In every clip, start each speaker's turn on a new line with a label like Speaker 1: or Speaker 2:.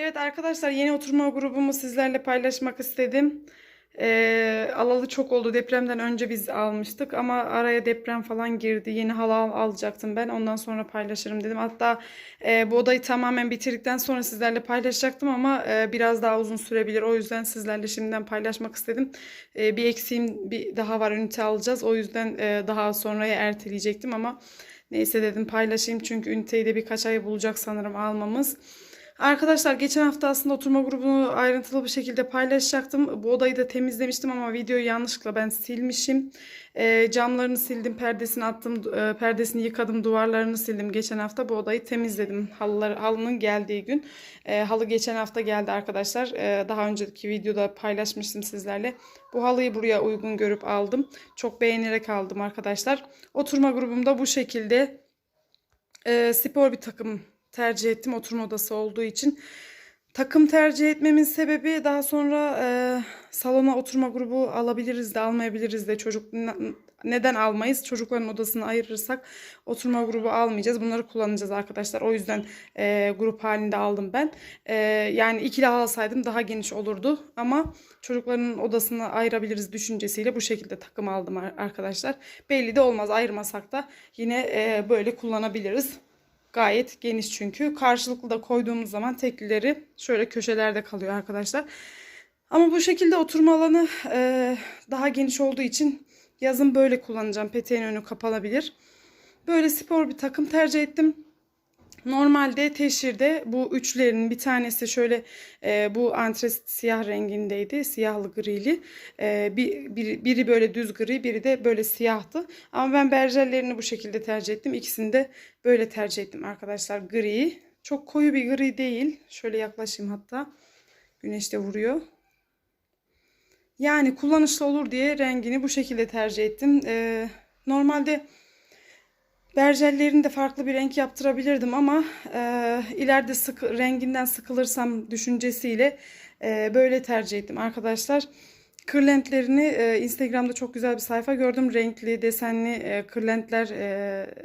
Speaker 1: Evet arkadaşlar yeni oturma grubumu sizlerle paylaşmak istedim. Ee, alalı çok oldu. Depremden önce biz almıştık ama araya deprem falan girdi. Yeni halı al- alacaktım ben. Ondan sonra paylaşırım dedim. Hatta e, bu odayı tamamen bitirdikten sonra sizlerle paylaşacaktım ama e, biraz daha uzun sürebilir. O yüzden sizlerle şimdiden paylaşmak istedim. E, bir eksiğim bir daha var. Ünite alacağız. O yüzden e, daha sonraya erteleyecektim ama neyse dedim paylaşayım. Çünkü üniteyi de birkaç ay bulacak sanırım almamız. Arkadaşlar geçen hafta aslında oturma grubunu ayrıntılı bir şekilde paylaşacaktım. Bu odayı da temizlemiştim ama videoyu yanlışlıkla ben silmişim. Ee, camlarını sildim, perdesini attım, e, perdesini yıkadım, duvarlarını sildim. Geçen hafta bu odayı temizledim. Halılar, halının geldiği gün. Ee, halı geçen hafta geldi arkadaşlar. Ee, daha önceki videoda paylaşmıştım sizlerle. Bu halıyı buraya uygun görüp aldım. Çok beğenerek aldım arkadaşlar. Oturma grubumda bu şekilde e, spor bir takım tercih ettim oturma odası olduğu için. Takım tercih etmemin sebebi daha sonra e, salona oturma grubu alabiliriz de almayabiliriz de çocuk neden almayız? Çocukların odasını ayırırsak oturma grubu almayacağız. Bunları kullanacağız arkadaşlar. O yüzden e, grup halinde aldım ben. E, yani ikili alsaydım daha geniş olurdu. Ama çocukların odasını ayırabiliriz düşüncesiyle bu şekilde takım aldım ar- arkadaşlar. Belli de olmaz ayırmasak da yine e, böyle kullanabiliriz. Gayet geniş çünkü. Karşılıklı da koyduğumuz zaman teklileri şöyle köşelerde kalıyor arkadaşlar. Ama bu şekilde oturma alanı e, daha geniş olduğu için yazın böyle kullanacağım. Peteğin önü kapanabilir. Böyle spor bir takım tercih ettim. Normalde teşhirde bu üçlerin bir tanesi şöyle e, bu antresit siyah rengindeydi. Siyahlı grili. E, bir, biri, biri böyle düz gri biri de böyle siyahtı. Ama ben berjerlerini bu şekilde tercih ettim. İkisini de böyle tercih ettim arkadaşlar. Gri. Çok koyu bir gri değil. Şöyle yaklaşayım hatta. Güneş de vuruyor. Yani kullanışlı olur diye rengini bu şekilde tercih ettim. E, normalde Berjellerini de farklı bir renk yaptırabilirdim ama e, ileride sık, renginden sıkılırsam düşüncesiyle e, böyle tercih ettim arkadaşlar. Kırlentlerini e, Instagram'da çok güzel bir sayfa gördüm. Renkli, desenli e, kırlentler e,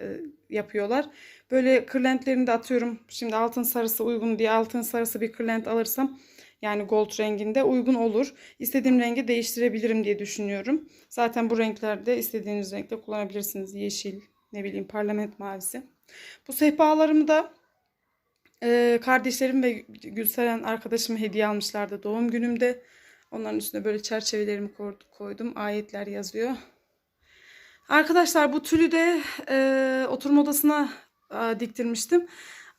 Speaker 1: e, yapıyorlar. Böyle kırlentlerini de atıyorum. Şimdi altın sarısı uygun diye altın sarısı bir kırlent alırsam yani gold renginde uygun olur. İstediğim rengi değiştirebilirim diye düşünüyorum. Zaten bu renklerde istediğiniz renkte kullanabilirsiniz. Yeşil, ne bileyim parlament mavisi. Bu sehpalarımı da e, kardeşlerim ve Gülseren arkadaşıma hediye almışlardı doğum günümde. Onların üstüne böyle çerçevelerimi koydum. Ayetler yazıyor. Arkadaşlar bu tülü de e, oturma odasına e, diktirmiştim.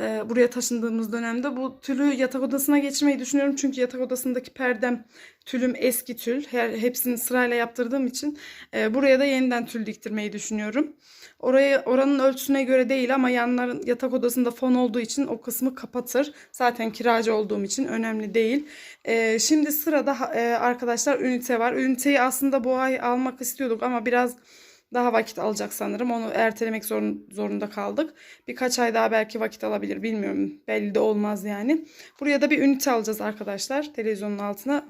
Speaker 1: E, buraya taşındığımız dönemde bu tülü yatak odasına geçirmeyi düşünüyorum. Çünkü yatak odasındaki perdem tülüm eski tül. Her, hepsini sırayla yaptırdığım için e, buraya da yeniden tül diktirmeyi düşünüyorum. Oraya oranın ölçüsüne göre değil ama yanların yatak odasında fon olduğu için o kısmı kapatır. Zaten kiracı olduğum için önemli değil. E, şimdi sırada e, arkadaşlar ünite var. Üniteyi aslında bu ay almak istiyorduk ama biraz daha vakit alacak sanırım. Onu ertelemek zorun, zorunda kaldık. Birkaç ay daha belki vakit alabilir bilmiyorum. Belli de olmaz yani. Buraya da bir ünite alacağız arkadaşlar. Televizyonun altına.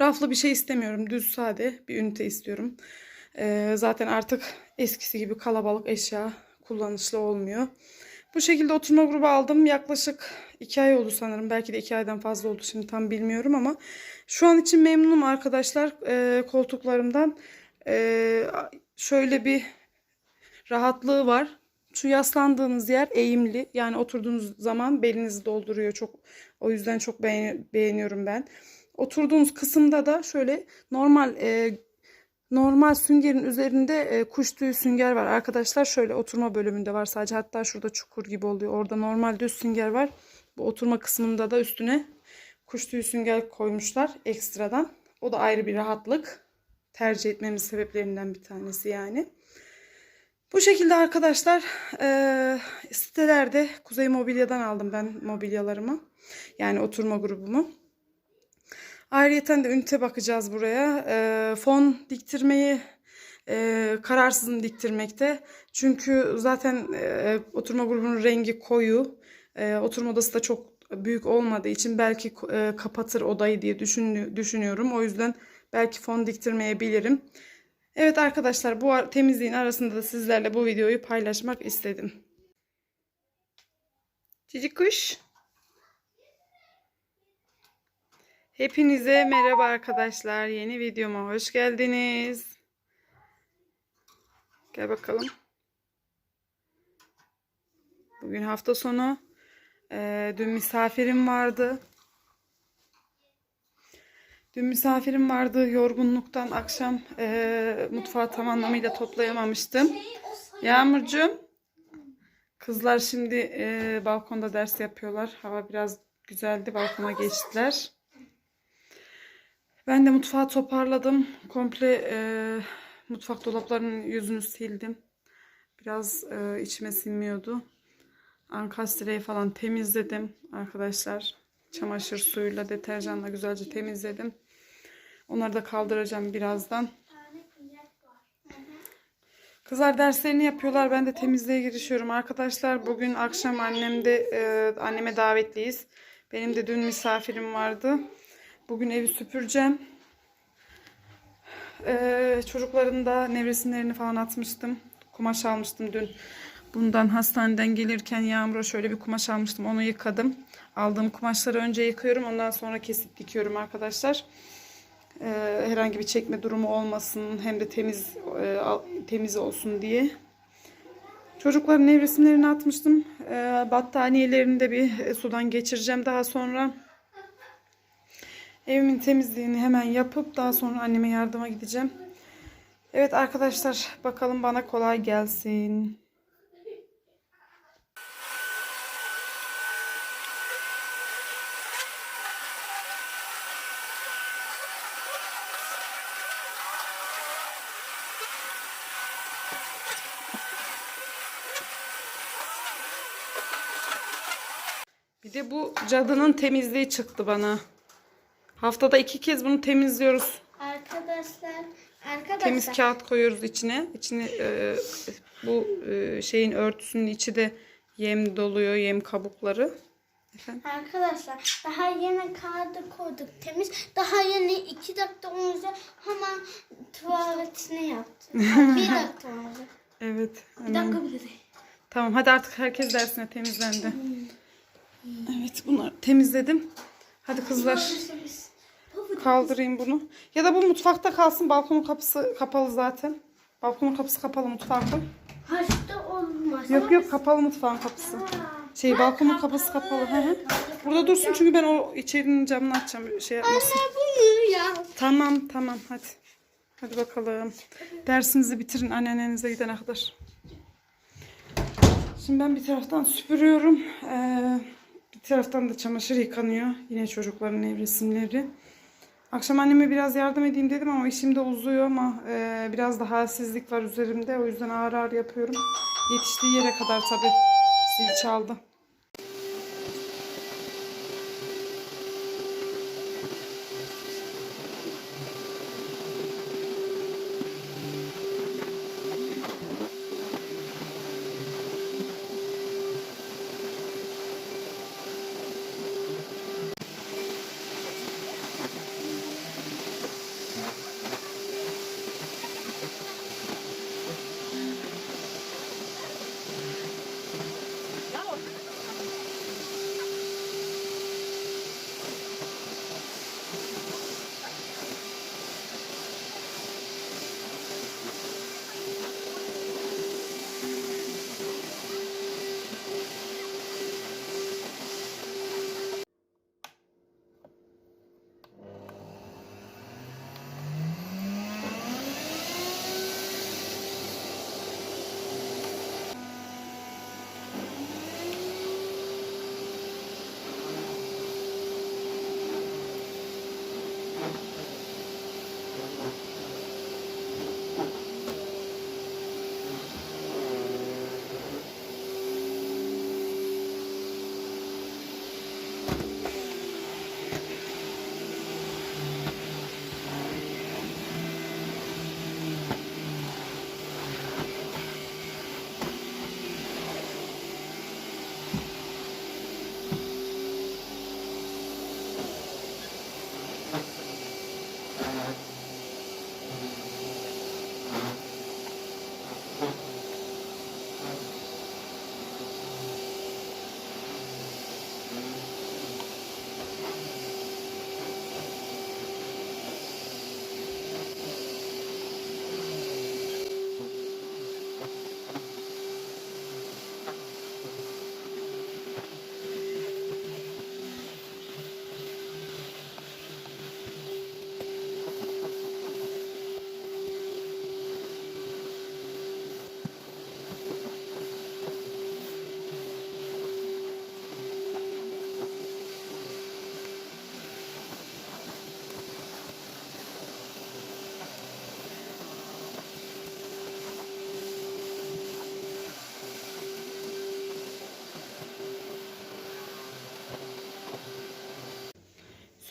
Speaker 1: Raflı bir şey istemiyorum. Düz sade bir ünite istiyorum. Ee, zaten artık eskisi gibi kalabalık eşya kullanışlı olmuyor. Bu şekilde oturma grubu aldım. Yaklaşık 2 ay oldu sanırım. Belki de 2 aydan fazla oldu. Şimdi tam bilmiyorum ama şu an için memnunum arkadaşlar e, koltuklarımdan. E, şöyle bir rahatlığı var. Şu yaslandığınız yer eğimli. Yani oturduğunuz zaman belinizi dolduruyor. Çok o yüzden çok beğen, beğeniyorum ben. Oturduğunuz kısımda da şöyle normal e, normal süngerin üzerinde e, kuş tüyü sünger var. Arkadaşlar şöyle oturma bölümünde var sadece. Hatta şurada çukur gibi oluyor. Orada normal düz sünger var. Bu oturma kısmında da üstüne kuş tüyü sünger koymuşlar ekstradan. O da ayrı bir rahatlık. Tercih etmemin sebeplerinden bir tanesi yani. Bu şekilde arkadaşlar e, sitelerde Kuzey Mobilya'dan aldım ben mobilyalarımı. Yani oturma grubumu. Ayrıyeten de ünite bakacağız buraya. E, fon diktirmeyi e, kararsızım diktirmekte. Çünkü zaten e, oturma grubunun rengi koyu. E, oturma odası da çok büyük olmadığı için belki e, kapatır odayı diye düşün, düşünüyorum. O yüzden belki fon diktirmeyebilirim. Evet arkadaşlar bu temizliğin arasında da sizlerle bu videoyu paylaşmak istedim. Cici kuş. Hepinize merhaba arkadaşlar. Yeni videoma hoş geldiniz. Gel bakalım. Bugün hafta sonu. Ee, dün misafirim vardı. Dün misafirim vardı. Yorgunluktan akşam e, mutfağı tam anlamıyla toplayamamıştım. Yağmurcuğum. Kızlar şimdi e, balkonda ders yapıyorlar. Hava biraz güzeldi. Balkona geçtiler. Ben de mutfağı toparladım. Komple e, mutfak dolaplarının yüzünü sildim. Biraz e, içime sinmiyordu. Ankastreyi falan temizledim arkadaşlar. Çamaşır suyuyla, deterjanla güzelce temizledim. Onları da kaldıracağım birazdan. Kızlar derslerini yapıyorlar. Ben de temizliğe girişiyorum. Arkadaşlar bugün akşam annemde e, anneme davetliyiz. Benim de dün misafirim vardı. Bugün evi süpüreceğim. E, çocukların da nevresimlerini falan atmıştım. Kumaş almıştım dün. Bundan hastaneden gelirken Yağmur'a şöyle bir kumaş almıştım. Onu yıkadım. Aldığım kumaşları önce yıkıyorum. Ondan sonra kesip dikiyorum arkadaşlar. Ee, herhangi bir çekme durumu olmasın. Hem de temiz e, temiz olsun diye. Çocukların nevresimlerini atmıştım. Ee, battaniyelerini de bir e, sudan geçireceğim daha sonra. Evimin temizliğini hemen yapıp daha sonra anneme yardıma gideceğim. Evet arkadaşlar bakalım bana kolay gelsin. Bir de bu cadının temizliği çıktı bana. Haftada iki kez bunu temizliyoruz.
Speaker 2: Arkadaşlar, arkadaşlar.
Speaker 1: Temiz kağıt koyuyoruz içine. İçine e, bu e, şeyin örtüsünün içi de yem doluyor, yem kabukları. Efendim?
Speaker 2: Arkadaşlar daha yeni kağıdı koyduk temiz. Daha yeni iki dakika önce hemen tuvaletini yaptım. bir dakika önce.
Speaker 1: Evet.
Speaker 2: Bir
Speaker 1: hemen.
Speaker 2: dakika bile değil.
Speaker 1: Tamam hadi artık herkes dersine temizlendi. Evet bunları temizledim. Hadi kızlar kaldırayım bunu. Ya da bu mutfakta kalsın. Balkonun kapısı kapalı zaten. Balkonun kapısı kapalı mutfakta.
Speaker 2: Haşta olmaz.
Speaker 1: Yok yok kapalı mutfağın kapısı. Şey balkonun kapısı kapalı. Hı hı. Burada dursun çünkü ben o içerinin camını açacağım. Şey yapmasın.
Speaker 2: Ne bunu ya?
Speaker 1: Tamam tamam hadi. Hadi bakalım. Dersinizi bitirin anneannenize gidene kadar. Şimdi ben bir taraftan süpürüyorum. Ee, taraftan da çamaşır yıkanıyor. Yine çocukların ev resimleri. Akşam anneme biraz yardım edeyim dedim ama işim de uzuyor ama e, biraz da halsizlik var üzerimde. O yüzden ağır ağır yapıyorum. Yetiştiği yere kadar tabii zil çaldı.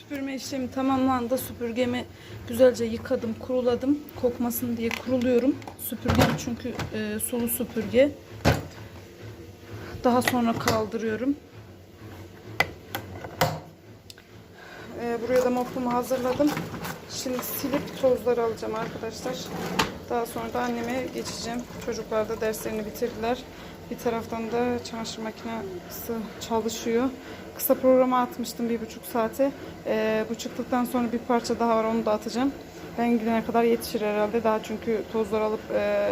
Speaker 1: Süpürme işlemi tamamlandı. Süpürgemi güzelce yıkadım, kuruladım. Kokmasın diye kuruluyorum. Süpürgem çünkü e, sulu süpürge. Daha sonra kaldırıyorum. E, buraya da mopumu hazırladım. Şimdi silip tozları alacağım arkadaşlar. Daha sonra da anneme geçeceğim. Çocuklar da derslerini bitirdiler. Bir taraftan da çamaşır makinesi çalışıyor. Kısa programa atmıştım bir buçuk saate. Ee, bu çıktıktan sonra bir parça daha var onu da atacağım. Ben gidene kadar yetişir herhalde. Daha çünkü tozlar alıp e,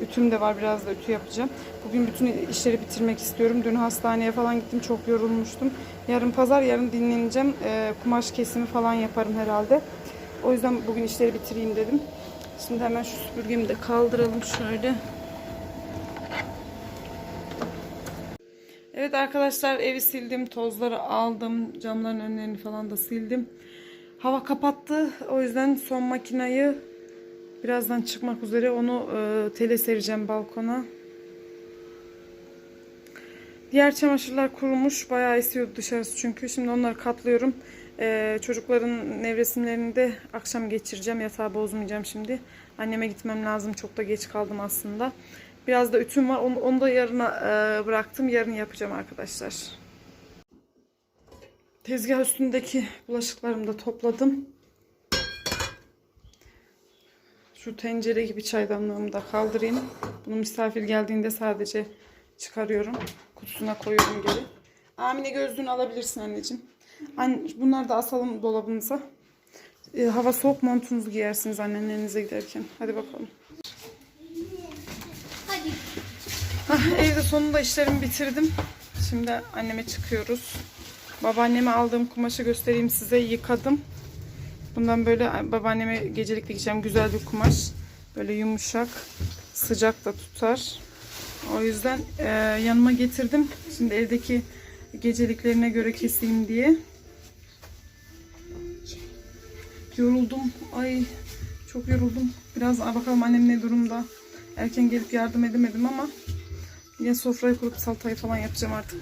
Speaker 1: ütüm de var. Biraz da ütü yapacağım. Bugün bütün işleri bitirmek istiyorum. Dün hastaneye falan gittim. Çok yorulmuştum. Yarın pazar, yarın dinleneceğim. Ee, kumaş kesimi falan yaparım herhalde. O yüzden bugün işleri bitireyim dedim. Şimdi hemen şu süpürgemi de kaldıralım şöyle. Evet arkadaşlar evi sildim, tozları aldım, camların önlerini falan da sildim. Hava kapattı, o yüzden son makinayı birazdan çıkmak üzere onu e, tele sereceğim balkona. Diğer çamaşırlar kurumuş, bayağı esiyordu dışarısı çünkü. Şimdi onları katlıyorum. E, çocukların nevresimlerini de akşam geçireceğim, yatağı bozmayacağım şimdi. Anneme gitmem lazım, çok da geç kaldım aslında. Biraz da ütüm var. Onu, onu da yarına e, bıraktım. Yarın yapacağım arkadaşlar. Tezgah üstündeki bulaşıklarımı da topladım. Şu tencere gibi çaydanlığımı da kaldırayım. Bunu misafir geldiğinde sadece çıkarıyorum. Kutusuna koyuyorum geri. Amine gözlüğünü alabilirsin anneciğim. Anne, bunları da asalım dolabınıza. E, hava soğuk montunuzu giyersiniz annenlerinize giderken. Hadi bakalım.
Speaker 2: Hadi.
Speaker 1: Ah, evde sonunda işlerimi bitirdim. Şimdi anneme çıkıyoruz. Babaanneme aldığım kumaşı göstereyim size. Yıkadım. Bundan böyle babaanneme gecelik dikeceğim. Güzel bir kumaş. Böyle yumuşak. Sıcak da tutar. O yüzden e, yanıma getirdim. Şimdi evdeki geceliklerine göre keseyim diye. Yoruldum. Ay çok yoruldum. Biraz bakalım annem ne durumda. Erken gelip yardım edemedim ama yine sofrayı kurup salatayı falan yapacağım artık.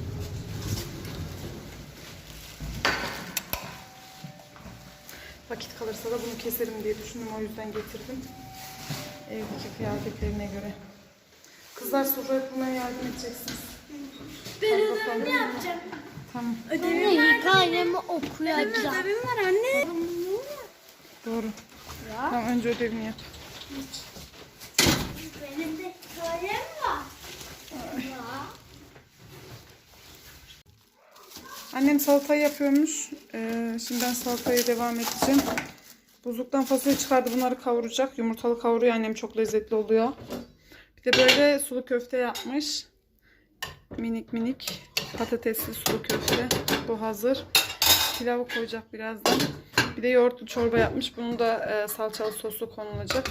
Speaker 1: Vakit kalırsa da bunu keserim diye düşündüm. O yüzden getirdim. Evdeki kıyafetlerine göre. Kızlar sofrayı kurmaya yardım edeceksiniz.
Speaker 2: Ben ödevimi yapacağım.
Speaker 1: Tamam.
Speaker 2: Anne hikayemi okuyacağım. Benim ödevim var anne.
Speaker 1: Doğru. Tamam önce ödevini yap.
Speaker 2: Benim de hikayem var. Ya.
Speaker 1: Annem salatayı yapıyormuş. Ee, şimdi ben salataya devam edeceğim. Buzluktan fasulye çıkardı. Bunları kavuracak. Yumurtalı kavuruyor. Annem çok lezzetli oluyor. Bir de böyle sulu köfte yapmış. Minik minik patatesli sulu köfte. Bu hazır. Pilavı koyacak birazdan. Bir de yoğurtlu çorba yapmış. Bunun da e, salçalı soslu konulacak.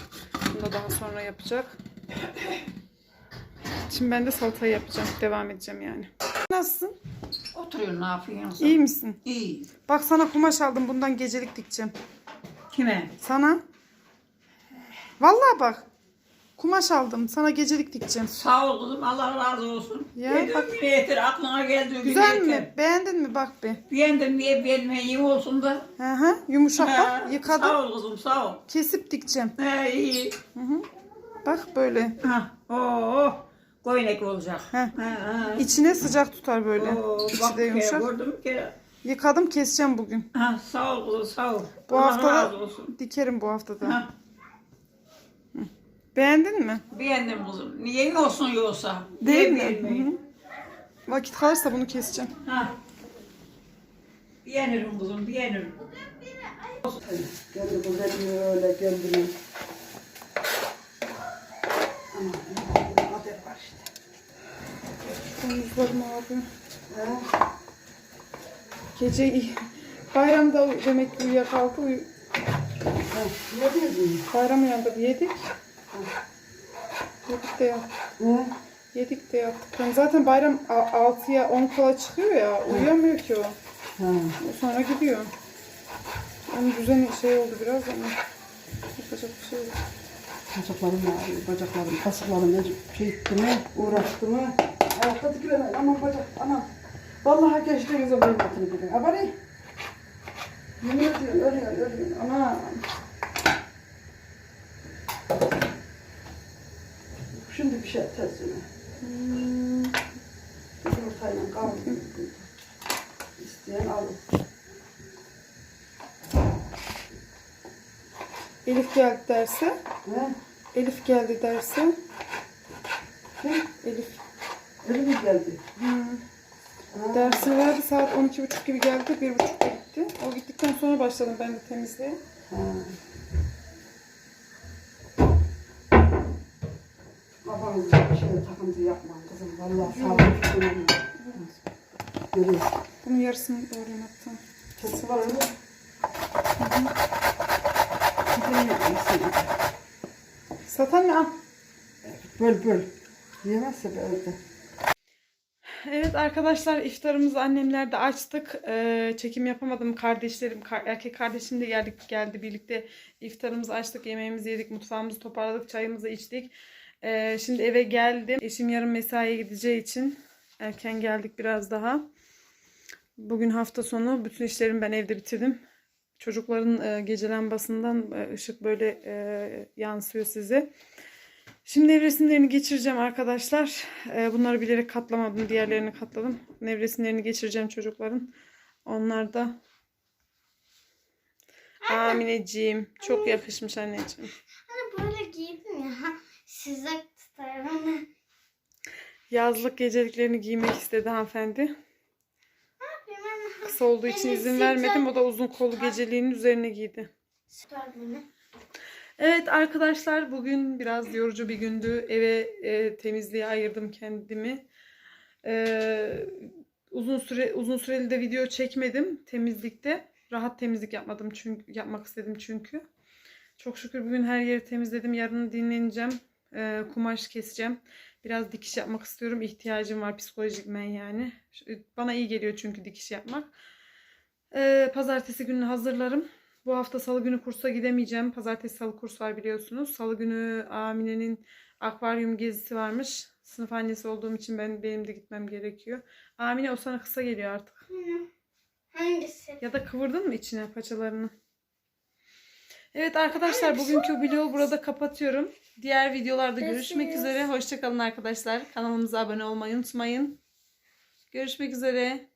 Speaker 1: Bunu da daha sonra yapacak. Şimdi ben de salatayı yapacağım. Devam edeceğim yani. Nasılsın?
Speaker 3: Oturuyor ne yapıyorsun?
Speaker 1: İyi misin?
Speaker 3: İyi.
Speaker 1: Bak sana kumaş aldım. Bundan gecelik dikeceğim.
Speaker 3: Kime?
Speaker 1: Sana. Vallahi bak. Kumaş aldım. Sana gecelik dikeceğim.
Speaker 3: Sağ ol kızım Allah razı olsun.
Speaker 1: Ya,
Speaker 3: Dediğim
Speaker 1: bak-
Speaker 3: gibi yeter aklına geldiği
Speaker 1: Güzel
Speaker 3: gibi
Speaker 1: mi?
Speaker 3: yeter.
Speaker 1: Beğendin mi? Bak bir.
Speaker 3: Beğendim diye beğenmeye iyi olsun da.
Speaker 1: Hı hı. Yumuşak
Speaker 3: He,
Speaker 1: bak. Yıkadım.
Speaker 3: Sağ ol kızım sağ ol.
Speaker 1: Kesip dikeceğim.
Speaker 3: He iyi.
Speaker 1: Hı hı. Bak böyle.
Speaker 3: Ha. Oo. Koynek olacak.
Speaker 1: Heh.
Speaker 3: Ha, ha.
Speaker 1: İçine sıcak tutar böyle.
Speaker 3: Oo,
Speaker 1: İçi
Speaker 3: bak
Speaker 1: de yumuşak.
Speaker 3: kere.
Speaker 1: Yıkadım keseceğim bugün.
Speaker 3: Ha, sağ ol kızım sağ ol.
Speaker 1: Bu
Speaker 3: Allah
Speaker 1: hafta da dikerim bu hafta da.
Speaker 3: Ha,
Speaker 1: Beğendin mi?
Speaker 3: beğendim kızım. Niye olsun yoksa?
Speaker 1: Değil
Speaker 3: Niye
Speaker 1: mi?
Speaker 3: beğenmeyeyim?
Speaker 1: Hı hı. Vakit kalırsa bunu keseceğim.
Speaker 3: Ha. Beğenirim kızım beğenirim.
Speaker 4: Kendi öyle kendine. Ama adet var işte.
Speaker 1: Omuzlarım ağrıyor.
Speaker 4: Ha?
Speaker 1: Gece iyi. Bayramda demek ki uyuyakalktı. Uy
Speaker 4: Ha, ne diyordun?
Speaker 1: Bayram uyandırdı. Yedik. Yedik de yattık.
Speaker 4: Ne?
Speaker 1: Yedik de yattık. Yani zaten bayram 6'ya 10 kala çıkıyor ya. Uyuyamıyor ki o.
Speaker 4: Ha.
Speaker 1: Sonra gidiyor. Onun düzeni şey oldu biraz ama yapacak bir şey yok.
Speaker 4: Bacaklarım ağrıyor, bacaklarım, kasıklarım ne şey etti mi, uğraştı mı? Ayakta dikilemez, aman bacak, aman. Vallahi geçtiğiniz zaman batını gidin. Abari. Yemin ediyorum ölüyor ölüyor. Ana. Şimdi bir şey tersine.
Speaker 1: Hmm,
Speaker 4: Yumurtayla kavrulur. İsteyen alır.
Speaker 1: Elif geldi derse.
Speaker 4: He?
Speaker 1: Elif geldi derse.
Speaker 4: Kim?
Speaker 1: Elif.
Speaker 4: Elime geldi.
Speaker 1: Hmm.
Speaker 4: Ha.
Speaker 1: Dersini verdi saat 12.30 gibi geldi. 1.30'da gitti. O gittikten sonra başladım ben de temizliğe.
Speaker 4: Ha. Kafanızda bir şey takıntı yapmayın kızım. Vallahi sağlık önemli. Görüyorsun.
Speaker 1: Bunun yarısını doğrayın hatta.
Speaker 4: Sesi var öyle. De yapmasın.
Speaker 1: Satan mı? Al.
Speaker 4: Böl böl. Yiyemezse böyle.
Speaker 1: Evet arkadaşlar iftarımızı annemlerde açtık. Ee, çekim yapamadım. Kardeşlerim, kar- erkek kardeşim de geldik geldi birlikte iftarımızı açtık. Yemeğimizi yedik, mutfağımızı toparladık, çayımızı içtik. Ee, şimdi eve geldim. Eşim yarın mesaiye gideceği için erken geldik biraz daha. Bugün hafta sonu bütün işlerimi ben evde bitirdim. Çocukların e, gece lambasından e, ışık böyle e, yansıyor size. Şimdi ev resimlerini geçireceğim arkadaşlar. Ee, bunları bilerek katlamadım. Diğerlerini katladım. Ev resimlerini geçireceğim çocukların. Onlar da Amineciğim. Çok yakışmış anneciğim.
Speaker 2: Hani böyle giydim ya. Sıcak tutar.
Speaker 1: Yazlık geceliklerini giymek istedi hanımefendi. Kısa olduğu için izin vermedim. O da uzun kolu geceliğinin üzerine giydi.
Speaker 2: tutar beni.
Speaker 1: Evet arkadaşlar bugün biraz yorucu bir gündü. Eve e, temizliğe ayırdım kendimi. E, uzun süre uzun süreli de video çekmedim temizlikte. Rahat temizlik yapmadım çünkü yapmak istedim çünkü. Çok şükür bugün her yeri temizledim. Yarın dinleneceğim. E, kumaş keseceğim. Biraz dikiş yapmak istiyorum. İhtiyacım var psikolojikmen yani. Şu- Bana iyi geliyor çünkü dikiş yapmak. E, pazartesi günü hazırlarım. Bu hafta salı günü kursa gidemeyeceğim. Pazartesi salı kurs var biliyorsunuz. Salı günü Amine'nin akvaryum gezisi varmış. Sınıf annesi olduğum için ben benim de gitmem gerekiyor. Amine o sana kısa geliyor artık.
Speaker 2: Hı. Hangisi?
Speaker 1: Ya da kıvırdın mı içine paçalarını? Evet arkadaşlar bugünkü vlogu burada kapatıyorum. Diğer videolarda görüşmek üzere. Hoşçakalın arkadaşlar. Kanalımıza abone olmayı unutmayın. Görüşmek üzere.